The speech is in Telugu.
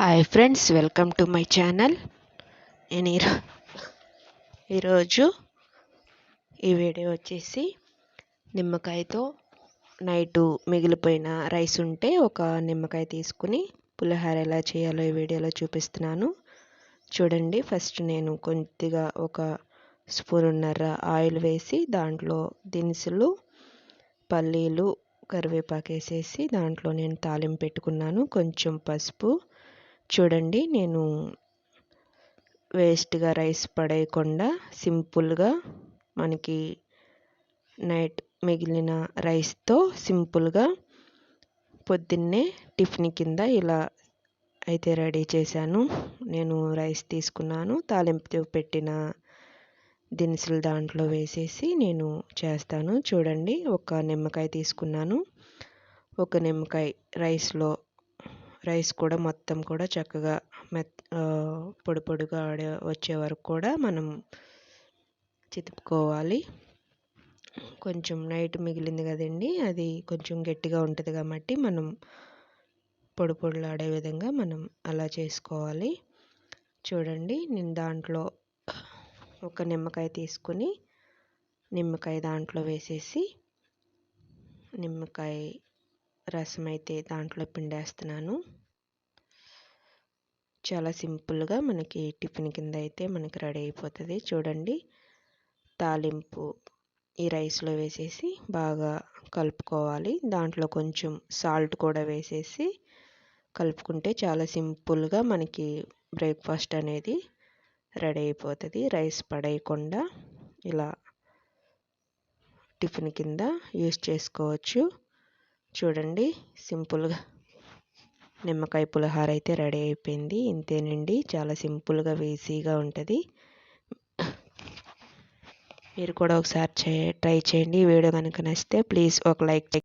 Hi friends welcome to my channel నేను ఈరో ఈరోజు ఈ వీడియో వచ్చేసి నిమ్మకాయతో నైటు మిగిలిపోయిన రైస్ ఉంటే ఒక నిమ్మకాయ తీసుకుని పులిహోర ఎలా చేయాలో ఈ వీడియోలో చూపిస్తున్నాను. చూడండి ఫస్ట్ నేను కొద్దిగా ఒక స్పూన్న్నర ఆయిల్ వేసి దాంట్లో దినుసులు పల్లీలు కరివేపాకు వేసేసి దాంట్లో నేను తాలింపు పెట్టుకున్నాను. కొంచెం పసుపు చూడండి నేను వేస్ట్గా రైస్ పడేయకుండా సింపుల్గా మనకి నైట్ మిగిలిన రైస్తో సింపుల్గా పొద్దున్నే టిఫిన్ కింద ఇలా అయితే రెడీ చేశాను. నేను రైస్ తీసుకున్నాను. తాలింపు పెట్టిన దినుసులు దాంట్లో వేసేసి నేను చేస్తాను. చూడండి ఒక నిమ్మకాయ తీసుకున్నాను. ఒక నిమ్మకాయ రైస్లో రైస్ కూడా మొత్తం కూడా చక్కగా మెత్ పొడి పొడిగా ఆడే వచ్చే వరకు కూడా మనం చితుపుకోవాలి కొంచెం నైట్ మిగిలింది కదండి అది కొంచెం గట్టిగా ఉంటుంది కాబట్టి మనం పొడి ఆడే విధంగా మనం అలా చేసుకోవాలి. చూడండి నేను దాంట్లో ఒక నిమ్మకాయ తీసుకుని నిమ్మకాయ దాంట్లో వేసేసి నిమ్మకాయ రసం అయితే దాంట్లో పిండేస్తున్నాను. చాలా సింపుల్గా మనకి టిఫిన్ కింద అయితే మనకి రెడీ అయిపోతుంది. చూడండి. తాలింపు ఈ రైస్లో వేసేసి బాగా కలుపుకోవాలి. దాంట్లో కొంచెం సాల్ట్ కూడా వేసేసి కలుపుకుంటే చాలా సింపుల్గా మనకి బ్రేక్ఫాస్ట్ అనేది రెడీ అయిపోతుంది. రైస్ పడేయకుండా ఇలా టిఫిన్ కింద యూస్ చేసుకోవచ్చు. చూడండి సింపుల్గా. నిమ్మకాయ పులిహార అయితే రెడీ అయిపోయింది. ఇంతేనండి. చాలా సింపుల్గా ఈజీగా ఉంటుంది. మీరు కూడా ఒకసారి ట్రై చేయండి. వీడియో కనుక నచ్చితే ప్లీజ్ ఒక లైక్